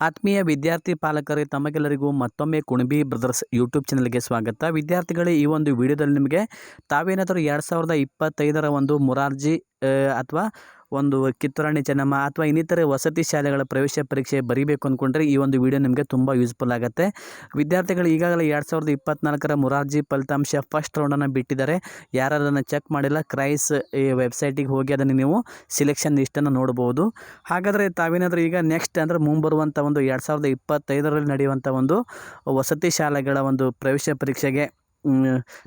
ಆತ್ಮೀಯ ವಿದ್ಯಾರ್ಥಿ ಪಾಲಕರೇ, ತಮಗೆಲ್ಲರಿಗೂ ಮತ್ತೊಮ್ಮೆ ಕುಣಬಿ ಬ್ರದರ್ಸ್ ಯೂಟ್ಯೂಬ್ ಚಾನಲ್ಗೆ ಸ್ವಾಗತ. ವಿದ್ಯಾರ್ಥಿಗಳೇ, ಈ ಒಂದು ವಿಡಿಯೋದಲ್ಲಿ ನಿಮಗೆ ತಾವೇನಾದರೂ ಎರಡು ಸಾವಿರದ ಇಪ್ಪತ್ತೈದರ ಒಂದು ಮುರಾರ್ಜಿ ಅಥವಾ ಒಂದು ಕಿತ್ತೂರಾಣಿ ಚೆನ್ನಮ್ಮ ಅಥವಾ ಇನ್ನಿತರೆ ವಸತಿ ಶಾಲೆಗಳ ಪ್ರವೇಶ ಪರೀಕ್ಷೆ ಬರೀಬೇಕು ಅಂದ್ಕೊಂಡ್ರೆ ಈ ಒಂದು ವಿಡಿಯೋ ನಿಮಗೆ ತುಂಬ ಯೂಸ್ಫುಲ್ ಆಗುತ್ತೆ. ವಿದ್ಯಾರ್ಥಿಗಳು ಈಗಾಗಲೇ ಎರಡು ಸಾವಿರದ ಇಪ್ಪತ್ನಾಲ್ಕರ ಮೊರಾರ್ಜಿ ಫಲಿತಾಂಶ ಫಸ್ಟ್ ರೌಂಡನ್ನು ಬಿಟ್ಟಿದ್ದಾರೆ. ಯಾರು ಅದನ್ನು ಚೆಕ್ ಮಾಡಿಲ್ಲ, ಕ್ರೈಸ್ ಈ ವೆಬ್ಸೈಟಿಗೆ ಹೋಗಿ ಅದನ್ನು ನೀವು ಸಿಲೆಕ್ಷನ್ ಲಿಸ್ಟನ್ನು ನೋಡ್ಬೋದು. ಹಾಗಾದರೆ ತಾವೇನಾದರೂ ಈಗ ನೆಕ್ಸ್ಟ್ ಅಂದರೆ ಮುಂಬರುವಂಥ ಒಂದು ಎರಡು ಸಾವಿರದ ಇಪ್ಪತ್ತೈದರಲ್ಲಿ ನಡೆಯುವಂಥ ಒಂದು ವಸತಿ ಶಾಲೆಗಳ ಒಂದು ಪ್ರವೇಶ ಪರೀಕ್ಷೆಗೆ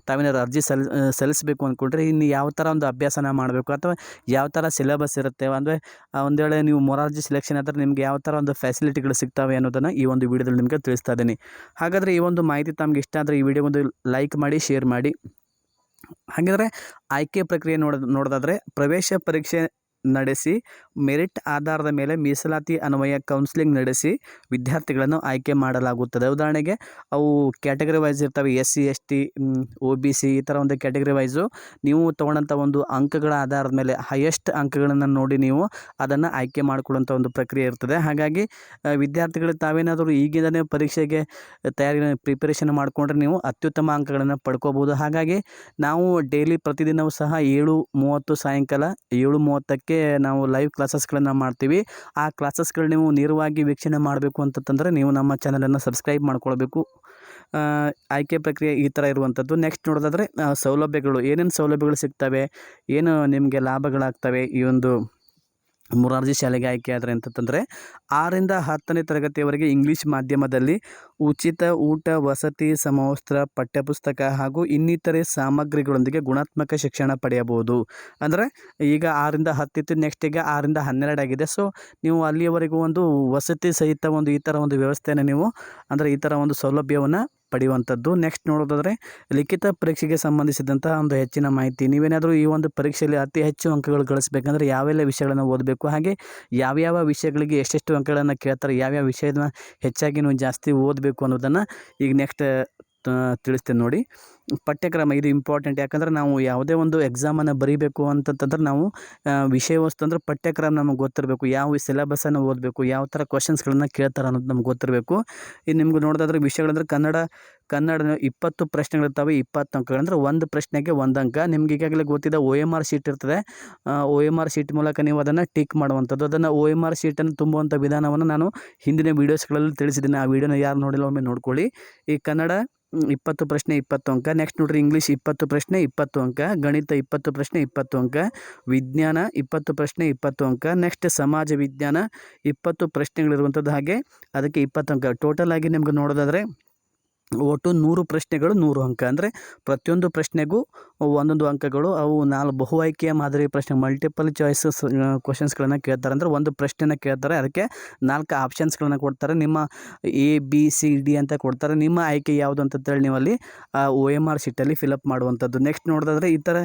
ತಾವೇನಾದ್ರು ಅರ್ಜಿ ಸಲ್ ಸಲ್ಲಿಸಬೇಕು ಅಂದ್ಕೊಂಡ್ರೆ ಇನ್ನು ಯಾವ ಥರ ಒಂದು ಅಭ್ಯಾಸನ ಮಾಡಬೇಕು ಅಥವಾ ಯಾವ ಥರ ಸಿಲೆಬಸ್ ಇರುತ್ತೆ ಅಂದರೆ ಒಂದು ವೇಳೆ ನೀವು ಮೊರಾರ್ಜಿ ಸೆಲೆಕ್ಷನ್ ಆದರೆ ನಿಮಗೆ ಯಾವ ಥರ ಒಂದು ಫೆಸಿಲಿಟಿಗಳು ಸಿಗ್ತವೆ ಅನ್ನೋದನ್ನು ಈ ಒಂದು ವಿಡಿಯೋದಲ್ಲಿ ನಿಮಗೆ ತಿಳಿಸ್ತಾ ಇದ್ದೀನಿ. ಹಾಗಾದರೆ ಈ ಒಂದು ಮಾಹಿತಿ ತಮಗೆ ಇಷ್ಟ ಆದರೆ ಈ ವಿಡಿಯೋ ಒಂದು ಲೈಕ್ ಮಾಡಿ, ಶೇರ್ ಮಾಡಿ. ಹಾಗಿದ್ರೆ ಆಯ್ಕೆ ಪ್ರಕ್ರಿಯೆ ನೋಡೋದು ನೋಡೋದಾದರೆ ಪ್ರವೇಶ ಪರೀಕ್ಷೆ ನಡೆಸಿ, ಮೆರಿಟ್ ಆಧಾರದ ಮೇಲೆ ಮೀಸಲಾತಿ ಅನ್ವಯ ಕೌನ್ಸಿಲಿಂಗ್ ನಡೆಸಿ ವಿದ್ಯಾರ್ಥಿಗಳನ್ನು ಆಯ್ಕೆ ಮಾಡಲಾಗುತ್ತದೆ. ಉದಾಹರಣೆಗೆ, ಅವು ಕ್ಯಾಟಗರಿ ವೈಸ್ ಇರ್ತವೆ. S C S T O B C ಈ ಥರ ಒಂದು ಕ್ಯಾಟಗರಿ ವೈಸು. ನೀವು ತೊಗೊಂಡಂಥ ಒಂದು ಅಂಕಗಳ ಆಧಾರದ ಮೇಲೆ, ಹೈಯೆಸ್ಟ್ ಅಂಕಗಳನ್ನು ನೋಡಿ ನೀವು ಅದನ್ನು ಆಯ್ಕೆ ಮಾಡಿಕೊಳ್ಳುವಂಥ ಒಂದು ಪ್ರಕ್ರಿಯೆ ಇರ್ತದೆ. ಹಾಗಾಗಿ ವಿದ್ಯಾರ್ಥಿಗಳು ತಾವೇನಾದರೂ ಈಗಿಂದಲೇ ಪರೀಕ್ಷೆಗೆ ತಯಾರಿ, ಪ್ರಿಪರೇಷನ್ ಮಾಡಿಕೊಂಡ್ರೆ ನೀವು ಅತ್ಯುತ್ತಮ ಅಂಕಗಳನ್ನು ಪಡ್ಕೋಬೋದು. ಹಾಗಾಗಿ, ನಾವು ಡೈಲಿ ಪ್ರತಿದಿನವೂ ಸಹ ಏಳು ಮೂವತ್ತು ಸಾಯಂಕಾಲ ಏಳು ಮೂವತ್ತಕ್ಕೆ ನಾವು ಲೈವ್ ಕ್ಲಾಸಸ್ಗಳನ್ನು ಮಾಡ್ತೀವಿ. ಆ ಕ್ಲಾಸಸ್ಗಳು ನೀವು ನೇರವಾಗಿ ವೀಕ್ಷಣೆ ಮಾಡಬೇಕು ಅಂತಂತಂದರೆ ನೀವು ನಮ್ಮ ಚಾನಲನ್ನು ಸಬ್ಸ್ಕ್ರೈಬ್ ಮಾಡ್ಕೊಳ್ಬೇಕು. ಆಯ್ಕೆ ಪ್ರಕ್ರಿಯೆ ಈ ಥರ ಇರುವಂಥದ್ದು ನೆಕ್ಸ್ಟ್ ನೋಡೋದಾದರೆ ಸೌಲಭ್ಯಗಳು. ಏನೇನು ಸೌಲಭ್ಯಗಳು ಸಿಗ್ತವೆ? ಏನು ನಿಮಗೆ ಲಾಭಗಳಾಗ್ತವೆ? ಈ ಒಂದು ಮುರಾರ್ಜಿ ಶಾಲೆಗೆ ಆಯ್ಕೆ ಆದರೆ ಅಂತಂತಂದರೆ ಆರರಿಂದ ಹತ್ತನೇ ತರಗತಿಯವರೆಗೆ ಇಂಗ್ಲೀಷ್ ಮಾಧ್ಯಮದಲ್ಲಿ ಉಚಿತ ಊಟ, ವಸತಿ, ಸಮವಸ್ತ್ರ, ಪಠ್ಯಪುಸ್ತಕ ಹಾಗೂ ಇನ್ನಿತರೆ ಸಾಮಗ್ರಿಗಳೊಂದಿಗೆ ಗುಣಾತ್ಮಕ ಶಿಕ್ಷಣ ಪಡೆಯಬಹುದು. ಅಂದರೆ ಈಗ ಆರಿಂದ ಹತ್ತಿತ್ತು ನೆಕ್ಸ್ಟ್ ಈಗ ಆರಿಂದ ಹನ್ನೆರಡು ಆಗಿದೆ. ಸೊ ನೀವು ಅಲ್ಲಿಯವರೆಗೂ ಒಂದು ವಸತಿ ಸಹಿತ ಒಂದು ಈ ಥರ ಒಂದು ವ್ಯವಸ್ಥೆಯನ್ನು ನೀವು, ಅಂದರೆ ಈ ಥರ ಒಂದು ಸೌಲಭ್ಯವನ್ನು ಪಡೆಯುವಂಥದ್ದು. ನೆಕ್ಸ್ಟ್ ನೋಡೋದಾದರೆ, ಲಿಖಿತ ಪರೀಕ್ಷೆಗೆ ಸಂಬಂಧಿಸಿದಂಥ ಒಂದು ಹೆಚ್ಚಿನ ಮಾಹಿತಿ. ನೀವೇನಾದರೂ ಈ ಒಂದು ಪರೀಕ್ಷೆಯಲ್ಲಿ ಅತಿ ಹೆಚ್ಚು ಅಂಕಗಳು ಗಳಿಸಬೇಕಂದ್ರೆ ಯಾವೆಲ್ಲ ವಿಷಯಗಳನ್ನು ಓದಬೇಕು? ಹಾಗೆ ಯಾವ್ಯಾವ ವಿಷಯಗಳಿಗೆ ಎಷ್ಟೆಷ್ಟು ಅಂಕಗಳನ್ನು ಕೇಳ್ತಾರೆ? ಯಾವ್ಯಾವ ವಿಷಯನ ಹೆಚ್ಚಾಗಿ ನೀವು ಜಾಸ್ತಿ ಓದಬೇಕು ಅನ್ನೋದನ್ನು ಈಗ ನೆಕ್ಸ್ಟ್ ತಿಳಿಸ್ತೇನೆ ನೋಡಿ. ಪಠ್ಯಕ್ರಮ ಇದು ಇಂಪಾರ್ಟೆಂಟ್ ಯಾಕಂದರೆ ನಾವು ಯಾವುದೇ ಒಂದು ಎಕ್ಸಾಮನ್ನು ಬರೀಬೇಕು ಅಂತಂತಂದ್ರೆ ನಾವು ವಿಷಯ ವಸ್ತು ಅಂದ್ರೆ ಪಠ್ಯಕ್ರಮ ನಮಗೆ ಗೊತ್ತಿರಬೇಕು. ಯಾವ ಸಿಲೆಬಸನ್ನು ಓದಬೇಕು, ಯಾವ ಥರ ಕ್ವಶನ್ಸ್ಗಳನ್ನು ಕೇಳ್ತಾರೆ ಅನ್ನೋದು ನಮ್ಗೆ ಗೊತ್ತಿರಬೇಕು. ಇದು ನಿಮ್ಗೆ ನೋಡೋದಾದ್ರೆ ವಿಷಯಗಳಂದ್ರೆ ಕನ್ನಡ ಕನ್ನಡ ಇಪ್ಪತ್ತು ಪ್ರಶ್ನೆಗಳಿರ್ತವೆ, ಇಪ್ಪತ್ತು ಅಂಕಗಳಂದ್ರೆ ಒಂದು ಪ್ರಶ್ನೆಗೆ ಒಂದು ಅಂಕ. ನಿಮ್ಗೆ ಈಗಾಗಲೇ ಗೊತ್ತಿದೆ ಓ ಎಂ ಆರ್ ಶೀಟ್ ಇರ್ತದೆ. ಒ ಎಂ ಆರ್ ಶೀಟ್ ಮೂಲಕ ನೀವು ಅದನ್ನು ಟಿಕ್ ಮಾಡುವಂಥದ್ದು. ಅದನ್ನು ಒ ಎಂ ಆರ್ ಶೀಟನ್ನು ತುಂಬುವಂಥ ವಿಧಾನವನ್ನು ನಾನು ಹಿಂದಿನ ವೀಡಿಯೋಸ್ಗಳಲ್ಲಿ ತಿಳಿಸಿದ್ದೀನಿ. ಆ ವಿಡಿಯೋನ ಯಾರು ನೋಡಿಲ್ಲ ಒಮ್ಮೆ ನೋಡ್ಕೊಳ್ಳಿ. ಈ ಕನ್ನಡ ಇಪ್ಪತ್ತು ಪ್ರಶ್ನೆ ಇಪ್ಪತ್ತು ಅಂಕ. ನೆಕ್ಸ್ಟ್ ನೋಡ್ರಿ ಇಂಗ್ಲೀಷ್ ಇಪ್ಪತ್ತು ಪ್ರಶ್ನೆ ಇಪ್ಪತ್ತು ಅಂಕ. ಗಣಿತ ಇಪ್ಪತ್ತು ಪ್ರಶ್ನೆ ಇಪ್ಪತ್ತು ಅಂಕ. ವಿಜ್ಞಾನ ಇಪ್ಪತ್ತು ಪ್ರಶ್ನೆ ಇಪ್ಪತ್ತು ಅಂಕ. ನೆಕ್ಸ್ಟ್ ಸಮಾಜ ವಿಜ್ಞಾನ ಇಪ್ಪತ್ತು ಪ್ರಶ್ನೆಗಳಿರುವಂಥದ್ದು ಹಾಗೆ ಅದಕ್ಕೆ ಇಪ್ಪತ್ತು ಅಂಕ. ಟೋಟಲ್ ಆಗಿ ನಿಮ್ಗೆ ನೋಡೋದಾದರೆ ಒಟ್ಟು ನೂರು ಪ್ರಶ್ನೆಗಳು ನೂರು ಅಂಕ. ಅಂದರೆ ಪ್ರತಿಯೊಂದು ಪ್ರಶ್ನೆಗೂ ಒಂದೊಂದು ಅಂಕಗಳು, ಅವು ನಾಲ್ಕು ಬಹು ಆಯ್ಕೆಯ ಮಾದರಿ ಪ್ರಶ್ನೆ ಮಲ್ಟಿಪಲ್ ಚಾಯ್ಸಸ್ ಕ್ವಶನ್ಸ್ಗಳನ್ನು ಕೇಳ್ತಾರೆ. ಅಂದರೆ ಒಂದು ಪ್ರಶ್ನೆನ ಕೇಳ್ತಾರೆ, ಅದಕ್ಕೆ ನಾಲ್ಕು ಆಪ್ಷನ್ಸ್ಗಳನ್ನು ಕೊಡ್ತಾರೆ. ನಿಮ್ಮ ಎ ಬಿ ಸಿ ಡಿ ಅಂತ ಕೊಡ್ತಾರೆ. ನಿಮ್ಮ ಆಯ್ಕೆ ಯಾವುದು ಅಂತೇಳಿ ನೀವು ಅಲ್ಲಿ ಒ ಎಂ ಆರ್ ಶೀಟಲ್ಲಿ ಫಿಲಪ್ ಮಾಡುವಂಥದ್ದು. ನೆಕ್ಸ್ಟ್ ನೋಡೋದಾದರೆ ಇತರ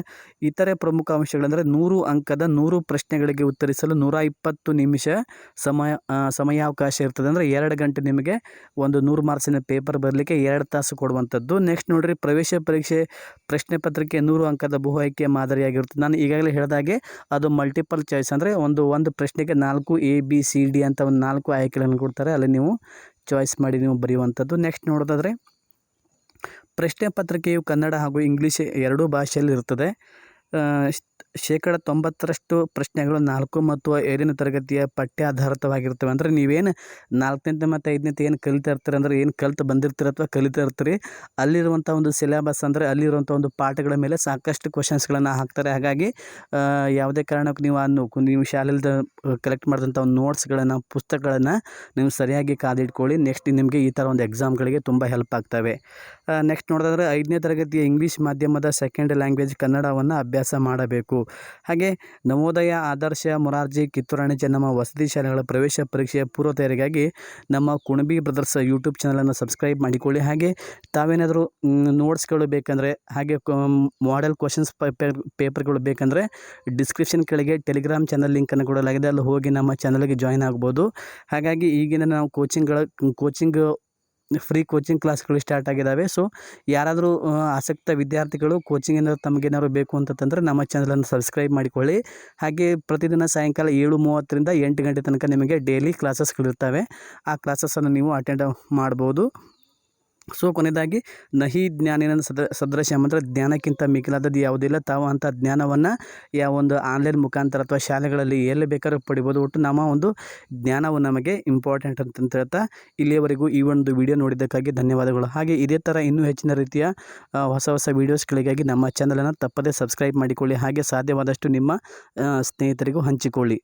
ಇತರೆ ಪ್ರಮುಖ ಅಂಶಗಳಂದರೆ ನೂರು ಅಂಕದ ನೂರು ಪ್ರಶ್ನೆಗಳಿಗೆ ಉತ್ತರಿಸಲು ನೂರ ಇಪ್ಪತ್ತು ನಿಮಿಷ ಸಮಯ ಸಮಯಾವಕಾಶ ಇರ್ತದೆ. ಅಂದರೆ ಎರಡು ಗಂಟೆ ನಿಮಗೆ ಒಂದು ನೂರು ಮಾರ್ಕ್ಸಿನ ಪೇಪರ್ ಬರಲಿಕ್ಕೆ ಎರಡು ತಾಸು ಕೊಡುವಂಥದ್ದು. ನೆಕ್ಸ್ಟ್ ನೋಡಿರಿ, ಪ್ರವೇಶ ಪರೀಕ್ಷೆ ಪ್ರಶ್ನೆ ಪತ್ರಿಕೆ ನೂರು ಅಂಕದ ಬಹು ಆಯ್ಕೆ ಮಾದರಿಯಾಗಿರುತ್ತೆ. ನಾನು ಈಗಾಗಲೇ ಹೇಳಿದಾಗೆ ಅದು ಮಲ್ಟಿಪಲ್ ಚಾಯ್ಸ್ ಅಂದರೆ ಒಂದು ಒಂದು ಪ್ರಶ್ನೆಗೆ ನಾಲ್ಕು ಎ ಬಿ ಸಿ ಡಿ ಅಂತ ಒಂದು ನಾಲ್ಕು ಆಯ್ಕೆಗಳನ್ನು ಕೊಡ್ತಾರೆ. ಅಲ್ಲಿ ನೀವು ಚಾಯ್ಸ್ ಮಾಡಿ ನೀವು ಬರೆಯುವಂಥದ್ದು. ನೆಕ್ಸ್ಟ್ ನೋಡೋದಾದರೆ, ಪ್ರಶ್ನೆ ಪತ್ರಿಕೆಯು ಕನ್ನಡ ಹಾಗೂ ಇಂಗ್ಲೀಷ್ ಎರಡೂ ಭಾಷೆಯಲ್ಲಿ ಇರ್ತದೆ ಶೇಕಡ ತೊಂಬತ್ತರಷ್ಟು ಪ್ರಶ್ನೆಗಳು ನಾಲ್ಕು ಮತ್ತು ಐದನೇ ತರಗತಿಯ ಪಠ್ಯ ಆಧಾರಿತವಾಗಿರ್ತವೆ ಅಂದರೆ ನೀವೇನು ನಾಲ್ಕನೇ ಮತ್ತು ಐದನೇ ಏನು ಕಲಿತಾ ಇರ್ತೀರ ಅಂದರೆ ಏನು ಕಲಿತು ಬಂದಿರ್ತೀರ ಅಥವಾ ಕಲಿತಾ ಇರ್ತೀರಿ, ಅಲ್ಲಿರುವಂಥ ಒಂದು ಸಿಲೆಬಸ್ ಅಂದರೆ ಅಲ್ಲಿರುವಂಥ ಒಂದು ಪಾಠಗಳ ಮೇಲೆ ಸಾಕಷ್ಟು ಕ್ವಶನ್ಸ್ಗಳನ್ನು ಹಾಕ್ತಾರೆ. ಹಾಗಾಗಿ ಯಾವುದೇ ಕಾರಣಕ್ಕೂ ನೀವು ಅನ್ನು ನೀವು ಶಾಲೆಯಲ್ಲಿ ಕಲೆಕ್ಟ್ ಮಾಡಿದಂಥ ಒಂದು ನೋಟ್ಸ್ಗಳನ್ನು ಪುಸ್ತಕಗಳನ್ನು ನೀವು ಸರಿಯಾಗಿ ಕಾದಿಟ್ಕೊಳ್ಳಿ. ನೆಕ್ಸ್ಟ್ ನಿಮಗೆ ಈ ಥರ ಒಂದು ಎಕ್ಸಾಮ್ಗಳಿಗೆ ತುಂಬ ಹೆಲ್ಪ್ ಆಗ್ತವೆ. ನೆಕ್ಸ್ಟ್ ನೋಡೋದಾದ್ರೆ ಐದನೇ ತರಗತಿಯ ಇಂಗ್ಲೀಷ್ ಮಾಧ್ಯಮದ ಸೆಕೆಂಡ್ ಲ್ಯಾಂಗ್ವೇಜ್ ಕನ್ನಡವನ್ನು ಅಭ್ಯಾಸ ಮಾಡಬೇಕು. ಹಾಗೆ ನವೋದಯ ಆದರ್ಶ ಮೊರಾರ್ಜಿ ಕಿತ್ತೂರಾಣಿ ಚೆನ್ನಮ್ಮ ವಸತಿ ಶಾಲೆಗಳ ಪ್ರವೇಶ ಪರೀಕ್ಷೆಯ ಪೂರ್ವ ತಯಾರಿಗಾಗಿ ನಮ್ಮ ಕುಣಬಿ ಬ್ರದರ್ಸ್ ಯೂಟ್ಯೂಬ್ ಚಾನಲನ್ನು ಸಬ್ಸ್ಕ್ರೈಬ್ ಮಾಡಿಕೊಳ್ಳಿ. ಹಾಗೆ ತಾವೇನಾದರೂ ನೋಟ್ಸ್ಗಳು ಬೇಕಂದರೆ, ಹಾಗೆ ಮಾಡೆಲ್ ಕ್ವಶನ್ಸ್ ಪೇಪರ್ಗಳು ಬೇಕಂದರೆ ಡಿಸ್ಕ್ರಿಪ್ಷನ್ ಕೆಳಗೆ ಟೆಲಿಗ್ರಾಮ್ ಚಾನಲ್ ಲಿಂಕನ್ನು ಕೊಡಲಾಗಿದೆ. ಅಲ್ಲಿ ಹೋಗಿ ನಮ್ಮ ಚಾನಲ್ಗೆ ಜಾಯ್ನ್ ಆಗ್ಬೋದು. ಹಾಗಾಗಿ ಈಗಿನ ನಾವು ಕೋಚಿಂಗ್ಗಳ ಕೋಚಿಂಗ್ ಫ್ರೀ ಕೋಚಿಂಗ್ ಕ್ಲಾಸ್ಗಳು ಸ್ಟಾರ್ಟ್ ಆಗಿದ್ದಾವೆ. ಸೊ, ಯಾರಾದರೂ ಆಸಕ್ತ ವಿದ್ಯಾರ್ಥಿಗಳು ಕೋಚಿಂಗ್ ಏನಾದ್ರು ತಮಗೇನಾದ್ರು ಬೇಕು ಅಂತಂದರೆ ನಮ್ಮ ಚಾನಲನ್ನು ಸಬ್ಸ್ಕ್ರೈಬ್ ಮಾಡಿಕೊಳ್ಳಿ. ಹಾಗೆ ಪ್ರತಿದಿನ ಸಾಯಂಕಾಲ ಏಳು ಮೂವತ್ತರಿಂದ ಎಂಟು ಗಂಟೆ ತನಕ ನಿಮಗೆ ಡೈಲಿ ಕ್ಲಾಸಸ್ಗಳಿರ್ತವೆ. ಆ ಕ್ಲಾಸಸ್ಸನ್ನು ನೀವು ಅಟೆಂಡ್ ಮಾಡ್ಬೋದು. ಸೊ ಕೊನೆಯದಾಗಿ, ನಹಿ ಜ್ಞಾನೇನ ಸದ ಸದೃಶ ಅಂದರೆ ಜ್ಞಾನಕ್ಕಿಂತ ಮಿಗಿಲಾದದ್ದು ಯಾವುದಿಲ್ಲ ತಾವು ಅಂಥ ಜ್ಞಾನವನ್ನು ಯಾವ ಒಂದು ಆನ್ಲೈನ್ ಮುಖಾಂತರ ಅಥವಾ ಶಾಲೆಗಳಲ್ಲಿ ಎಲ್ಲಿ ಬೇಕಾದ್ರೂ ಪಡಿಬೋದು. ಒಟ್ಟು ನಮ್ಮ ಒಂದು ಜ್ಞಾನವು ನಮಗೆ ಇಂಪಾರ್ಟೆಂಟ್ ಅಂತಂತ ಹೇಳ್ತಾ ಇಲ್ಲಿಯವರೆಗೂ ಈ ಒಂದು ವಿಡಿಯೋ ನೋಡಿದ್ದಕ್ಕಾಗಿ ಧನ್ಯವಾದಗಳು. ಹಾಗೆ ಇದೇ ಥರ ಇನ್ನೂ ಹೆಚ್ಚಿನ ರೀತಿಯ ಹೊಸ ಹೊಸ ವೀಡಿಯೋಸ್ಗಳಿಗಾಗಿ ನಮ್ಮ ಚಾನಲನ್ನು ತಪ್ಪದೇ ಸಬ್ಸ್ಕ್ರೈಬ್ ಮಾಡಿಕೊಳ್ಳಿ. ಹಾಗೆ ಸಾಧ್ಯವಾದಷ್ಟು ನಿಮ್ಮ ಸ್ನೇಹಿತರಿಗೂ ಹಂಚಿಕೊಳ್ಳಿ.